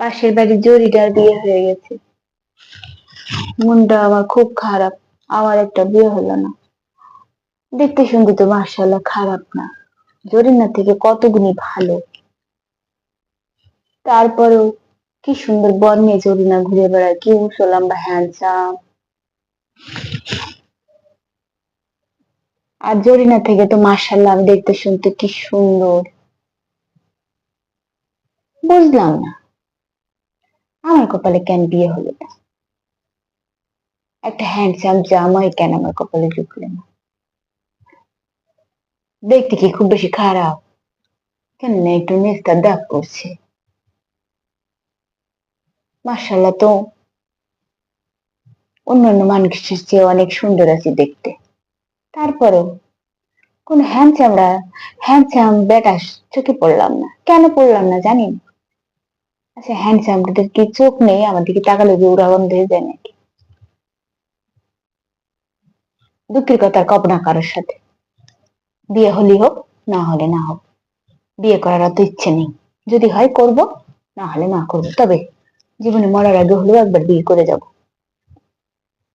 পাশের বাড়ির জরিটার বিয়ে হয়ে গেছে। মনটা আমার খুব খারাপ, আমার একটা বিয়ে হলো না। দেখতে শুনতে তো মার্শাল্লাহ খারাপ না। জরিনা থেকে কত গুণী ভালো। তারপরেও কি সুন্দর বর নিয়ে জরিনা ঘুরে বেড়ায়, কি উঁচু লম্বা হ্যান্ডসাম আর জরিনা থেকে তো মার্শাল্লাহ দেখতে শুনতে কি সুন্দর। বুঝলাম না। আমার কপালে কেন বিয়ে হলো না? একটা হ্যান্ডসাম জামাই কেন আমার কপালে জুটলো না? দেখতে কি খুব বেশি খারাপ? কেন না একটু মেস্তার দাগ করছে মার্শাল্লাহ তো অন্যান্য মানুষের চেয়ে অনেক সুন্দর আছে দেখতে। তারপরেও কোন হ্যান্ডসামরা হ্যান্ডসাম বেটা চোখে পড়লাম না। কেন পড়লাম না জানি না। আচ্ছা হ্যান্ডসামদের কি চোখ নেই? আমার দিকে তাকালে যে ওরা বন্ধ হয়ে যায় নাকি? দুঃখের কথা কব কারোর সাথে। বিয়ে হলেই হোক, না হলে না হোক। বিয়ে করার অত ইচ্ছে নেই। যদি হয় করব, না হলে না করব। তবে জীবনে মরার আগে হলেও একবার বিয়ে করে যাব।